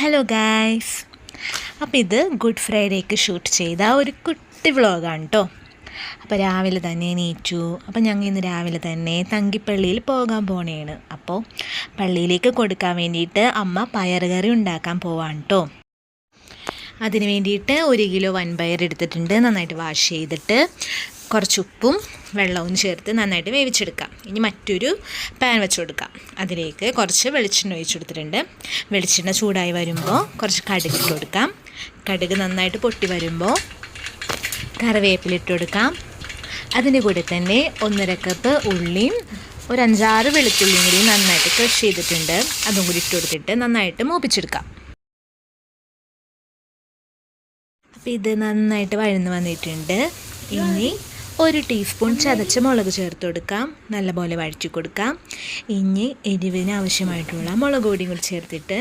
Hello guys അപ്പോൾ ഇത് good ഫ്രൈഡേക്ക് shoot ചെയ്ത ഒരു കുട്ടി വ്ളോഗാണ് കേട്ടോ അപ്പോൾ രാവിലെ തന്നെ നീറ്റു അപ്പോൾ ഞങ്ങൾ ഇന്ന് രാവിലെ തന്നെ തങ്കിപ്പള്ളിയിൽ പോകാൻ പോണേണ്. അപ്പോൾ പള്ളിയിലേക്ക് കൊടുക്കാൻ വേണ്ടിയിട്ട് അമ്മ പയറുകറി ഉണ്ടാക്കാൻ പോവാണ് കേട്ടോ അതിന് വേണ്ടിയിട്ട് ഒരു കിലോ വൻപയർ എടുത്തിട്ടുണ്ട്. നന്നായിട്ട് വാഷ് ചെയ്തിട്ട് കുറച്ച് ഉപ്പും വെള്ളവും ചേർത്ത് നന്നായിട്ട് വേവിച്ചെടുക്കാം. ഇനി മറ്റൊരു പാൻ വെച്ച് കൊടുക്കാം അതിലേക്ക് കുറച്ച് വെളിച്ചെണ്ണ ഒഴിച്ചു കൊടുത്തിട്ടുണ്ട് വെളിച്ചെണ്ണ ചൂടായി വരുമ്പോൾ കുറച്ച് കടുക് ഇട്ട് കൊടുക്കാം കടുക് നന്നായിട്ട് പൊട്ടി വരുമ്പോൾ കറിവേപ്പില ഇട്ട് കൊടുക്കാം അതിന്റെ കൂടെ തന്നെ ഒന്നര കപ്പ് ഉള്ളിയും ഒരു അഞ്ചാറ് വെളുത്തുള്ളിയും കൂടി നന്നായിട്ട് ക്രഷ് ചെയ്തിട്ടുണ്ട്. അതും കൂടി ഇട്ട് കൊടുത്തിട്ട് നന്നായിട്ട് മൂപ്പിച്ചെടുക്കാം. അപ്പോൾ ഇത് നന്നായിട്ട് വഴന്ന് വന്നിട്ടുണ്ട്. ഇനി ഒരു ടീസ്പൂൺ ചതച്ച മുളക് ചേർത്ത് കൊടുക്കാം. നല്ലപോലെ വഴറ്റി കൊടുക്കാം. ഇനി എരിവിന് ആവശ്യമായിട്ടുള്ള മുളക് പൊടിയും കൂടി ചേർത്തിട്ട്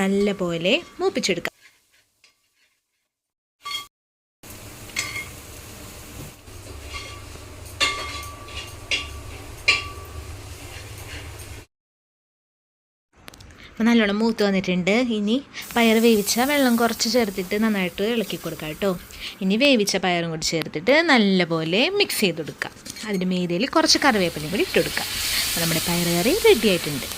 നല്ലപോലെ മൂപ്പിച്ചെടുക്കാം. അപ്പോൾ നല്ലോണം മൂത്ത് വന്നിട്ടുണ്ട്. ഇനി പയർ വേവിച്ച വെള്ളം കുറച്ച് ചേർത്തിട്ട് നന്നായിട്ട് ഇളക്കി കൊടുക്കാം കേട്ടോ. ഇനി വേവിച്ച പയറും കൂടി ചേർത്തിട്ട് നല്ലപോലെ മിക്സ് ചെയ്ത് കൊടുക്കാം. അതിന്റെ മീതിയിൽ കുറച്ച് കറിവേപ്പിലയും കൂടി ഇട്ട് കൊടുക്കാം. അപ്പോൾ നമ്മുടെ പയർ കറി റെഡി ആയിട്ടുണ്ട്.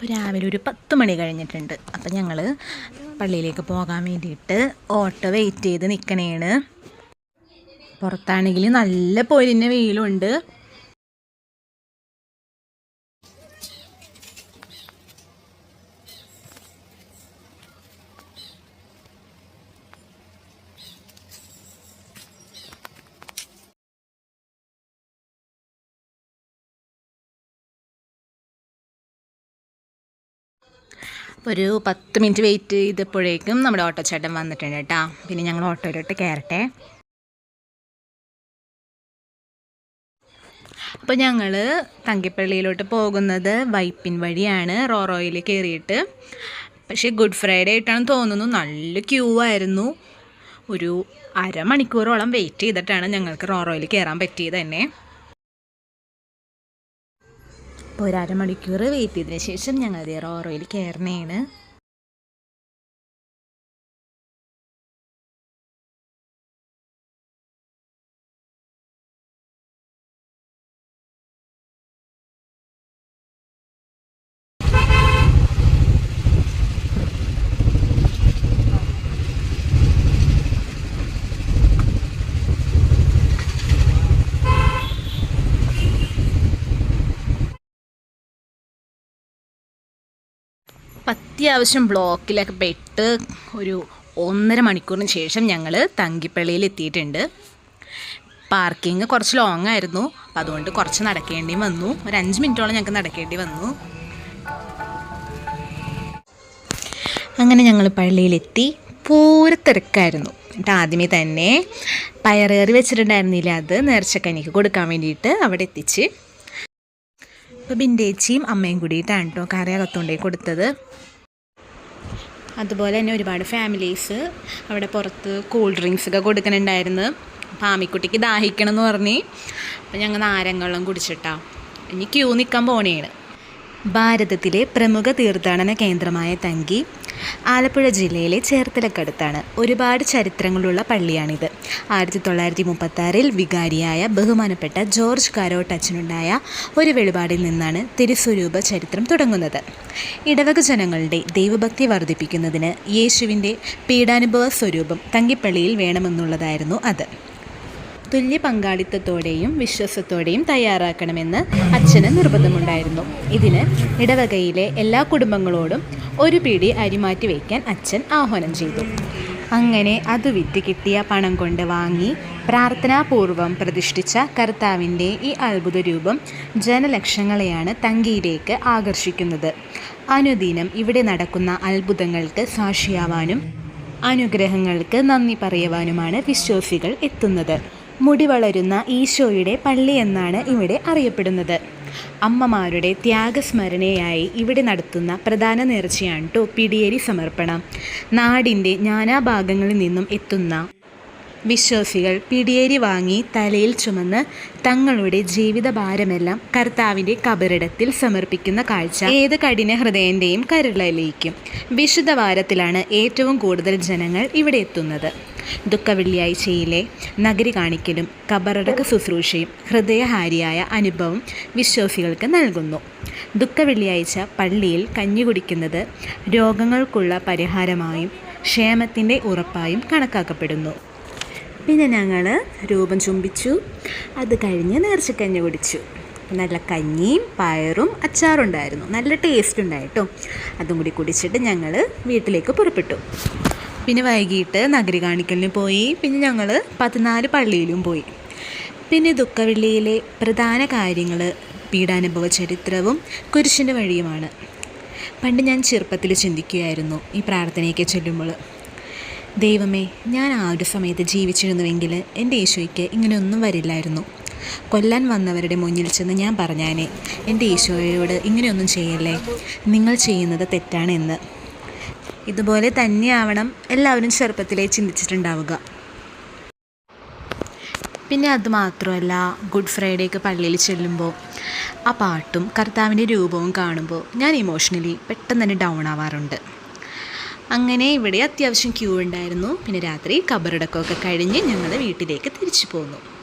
അപ്പോൾ രാവിലെ ഒരു പത്ത് മണി കഴിഞ്ഞിട്ടുണ്ട്. അപ്പം ഞങ്ങൾ പള്ളിയിലേക്ക് പോകാൻ വേണ്ടിയിട്ട് ഓട്ടോ വെയിറ്റ് ചെയ്ത് നിൽക്കണേണ് പുറത്താണെങ്കിൽ നല്ല പൊരിഞ്ഞ വെയിലുണ്ട്. ഒരു പത്ത് മിനിറ്റ് വെയിറ്റ് ചെയ്തപ്പോഴേക്കും നമ്മുടെ ഓട്ടോ ചേട്ടൻ വന്നിട്ടുണ്ട് കേട്ടോ. പിന്നെ ഞങ്ങൾ ഓട്ടോയിലോട്ട് കയറട്ടെ. അപ്പോൾ ഞങ്ങൾ തങ്കിപ്പള്ളിയിലോട്ട് പോകുന്നത് വൈപ്പിൻ വഴിയാണ്. റോറോയിൽ കയറിയിട്ട്. പക്ഷേ ഗുഡ് ഫ്രൈഡേ ആയിട്ടാണ് തോന്നുന്നു. നല്ല ക്യൂ ആയിരുന്നു. ഒരു അരമണിക്കൂറോളം വെയിറ്റ് ചെയ്തിട്ടാണ് ഞങ്ങൾക്ക് റോറോയിൽ കയറാൻ പറ്റിയത് തന്നെ. അപ്പോൾ ഒരു അരമണിക്കൂർ വെയിറ്റ് ചെയ്തതിന് ശേഷം ഞങ്ങൾ റോറോയിൽ കയറണേണ് അത്യാവശ്യം ബ്ലോക്കിലൊക്കെ പെട്ട് ഒരു ഒന്നര മണിക്കൂറിന് ശേഷം ഞങ്ങൾ തങ്കിപ്പള്ളിയിൽ എത്തിയിട്ടുണ്ട് പാർക്കിംഗ് കുറച്ച് ലോങ് ആയിരുന്നു. അപ്പം അതുകൊണ്ട് കുറച്ച് നടക്കേണ്ടി വന്നു. ഒരു അഞ്ച് മിനിറ്റോളം ഞങ്ങൾക്ക് നടക്കേണ്ടി വന്നു. അങ്ങനെ ഞങ്ങൾ പള്ളിയിലെത്തി. പൂര തിരക്കായിരുന്നു. എന്നിട്ട് ആദ്യമേ തന്നെ പയറേറി വെച്ചിട്ടുണ്ടായിരുന്നില്ല അത്. നേർച്ചക്കനിക്ക് കൊടുക്കാൻ വേണ്ടിയിട്ട് അവിടെ എത്തിച്ച്. ഇപ്പോൾ ബിൻഡേച്ചിയും അമ്മയും കൂടിയിട്ടാണ് കേട്ടോ കറി കൊടുത്തത്. അതുപോലെ തന്നെ ഒരുപാട് ഫാമിലീസ് അവിടെ പുറത്ത് കൂൾ ഡ്രിങ്ക്സ് ഒക്കെ കൊടുക്കുന്നുണ്ടായിരുന്നു അപ്പോൾ ആമിക്കുട്ടിക്ക് ദാഹിക്കണം എന്ന് പറഞ്ഞ്. അപ്പോൾ ഞങ്ങൾ നാരങ്ങളും കുടിച്ചിട്ടാ. ഇനി ക്യൂ നിൽക്കാൻ പോണേണ്. ഭാരതത്തിലെ പ്രമുഖ തീർത്ഥാടന കേന്ദ്രമായ തങ്കി ആലപ്പുഴ ജില്ലയിലെ ചേർത്തലക്കടുത്താണ്. ഒരുപാട് ചരിത്രങ്ങളുള്ള പള്ളിയാണിത്. ആയിരത്തി തൊള്ളായിരത്തി മുപ്പത്താറിൽ വികാരിയായ ബഹുമാനപ്പെട്ട ജോർജ് കാരോട്ടച്ചനുണ്ടായ ഒരു വെളിപാടിൽ നിന്നാണ് തിരുസ്വരൂപ ചരിത്രം തുടങ്ങുന്നത്. ഇടവക ജനങ്ങളുടെ ദൈവഭക്തി വർദ്ധിപ്പിക്കുന്നതിന് യേശുവിന്റെ പീഡാനുഭവ സ്വരൂപം തങ്കിപ്പള്ളിയിൽ വേണമെന്നുള്ളതായിരുന്നു അത്. തുല്യ പങ്കാളിത്തത്തോടെയും വിശ്വാസത്തോടെയും തയ്യാറാക്കണമെന്ന് അച്ഛന് നിർബന്ധമുണ്ടായിരുന്നു. ഇതിന് ഇടവകയിലെ എല്ലാ കുടുംബങ്ങളോടും ഒരു പിടി അരിമാറ്റി വയ്ക്കാൻ അച്ഛൻ ആഹ്വാനം ചെയ്തു. അങ്ങനെ അത് വിറ്റ് കിട്ടിയ പണം കൊണ്ട് വാങ്ങി പ്രാർത്ഥനാപൂർവം പ്രതിഷ്ഠിച്ച കർത്താവിന്റെ ഈ അത്ഭുത രൂപം ജനലക്ഷങ്ങളെയാണ് തങ്കിയിലേക്ക് ആകർഷിക്കുന്നത്. അനുദിനം ഇവിടെ നടക്കുന്ന അത്ഭുതങ്ങൾക്ക് സാക്ഷിയാവാനും അനുഗ്രഹങ്ങൾക്ക് നന്ദി പറയുവാനുമാണ് വിശ്വാസികൾ എത്തുന്നത്. മുടി വളരുന്ന ഈശോയുടെ പള്ളി എന്നാണ് ഇവിടെ അറിയപ്പെടുന്നത്. അമ്മമാരുടെ ത്യാഗസ്മരണയായി ഇവിടെ നടത്തുന്ന പ്രധാന നേർച്ചയാണ് കേട്ടോ പിടിയേരി സമർപ്പണം. നാടിന്റെ നാനാഭാഗങ്ങളിൽ നിന്നും എത്തുന്ന വിശ്വാസികൾ പിടിയേരി വാങ്ങി തലയിൽ ചുമന്ന് തങ്ങളുടെ ജീവിതഭാരമെല്ലാം കർത്താവിന്റെ കബറിടത്തിൽ സമർപ്പിക്കുന്ന കാഴ്ച ഏത് കഠിന ഹൃദയന്റെയും കരുളലിയിക്കും വിശുദ്ധ വാരത്തിലാണ് ഏറ്റവും കൂടുതൽ ജനങ്ങൾ ഇവിടെ എത്തുന്നത്. ദുഃഖവെള്ളിയാഴ്ചയിലെ നഗരി കാണിക്കലും കബറടക്ക ശുശ്രൂഷയും ഹൃദയഹാരിയായ അനുഭവം വിശ്വാസികൾക്ക് നൽകുന്നു. ദുഃഖവെള്ളിയാഴ്ച പള്ളിയിൽ കഞ്ഞി കുടിക്കുന്നത് രോഗങ്ങൾക്കുള്ള പരിഹാരമായും ക്ഷേമത്തിന്റെ ഉറപ്പായും കണക്കാക്കപ്പെടുന്നു. പിന്നെ ഞങ്ങൾ രൂപം ചുംബിച്ചു. അത് കഴിഞ്ഞ് നേർച്ചക്കഞ്ഞ് കുടിച്ചു. നല്ല കഞ്ഞിയും പയറും അച്ചാറുണ്ടായിരുന്നു നല്ല ടേസ്റ്റ് ഉണ്ടായിട്ടോ അതും കൂടി കുടിച്ചിട്ട് ഞങ്ങൾ വീട്ടിലേക്ക് പുറപ്പെട്ടു. പിന്നെ വൈകിട്ട് നഗരി കാണിക്കലിന് പോയി. പിന്നെ ഞങ്ങൾ പതിനാല് പള്ളിയിലും പോയി. പിന്നെ ദുഃഖവെള്ളിയിലെ പ്രധാന കാര്യങ്ങൾ പീഡാനുഭവ ചരിത്രവും കുരിശിന്റെ വഴിയുമാണ്. പണ്ട് ഞാൻ ചെറുപ്പത്തിൽ ചിന്തിക്കുകയായിരുന്നു ഈ പ്രാർത്ഥനയൊക്കെ ചൊല്ലുമ്പോൾ. ദൈവമേ ഞാൻ ആ ഒരു സമയത്ത് ജീവിച്ചിരുന്നുവെങ്കിൽ എന്റെ ഈശോയ്ക്ക് ഇങ്ങനെയൊന്നും വരില്ലായിരുന്നു. കൊല്ലാൻ വന്നവരുടെ മുന്നിൽ ചെന്ന് ഞാൻ പറഞ്ഞാനേ എന്റെ ഈശോയോട് ഇങ്ങനെയൊന്നും ചെയ്യല്ലേ? നിങ്ങൾ ചെയ്യുന്നത് തെറ്റാണ് എന്ന് ഇതുപോലെ തന്നെയാവണം എല്ലാവരും ചെറുപ്പത്തിലേ ചിന്തിച്ചിട്ടുണ്ടാവുക. പിന്നെ അതുമാത്രമല്ല ഗുഡ് ഫ്രൈഡേക്ക് പള്ളിയിൽ ചെല്ലുമ്പോൾ ആ പാട്ടും കർത്താവിന്റെ രൂപവും കാണുമ്പോൾ ഞാൻ ഇമോഷണലി പെട്ടെന്ന് തന്നെ ഡൗൺ ആവാറുണ്ട്. അങ്ങനെ ഇവിടെ അത്യാവശ്യം ക്യൂ ഉണ്ടായിരുന്നു. പിന്നെ രാത്രി കബറടക്കമൊക്കെ കഴിഞ്ഞ് ഞങ്ങൾ വീട്ടിലേക്ക് തിരിച്ചു പോന്നു.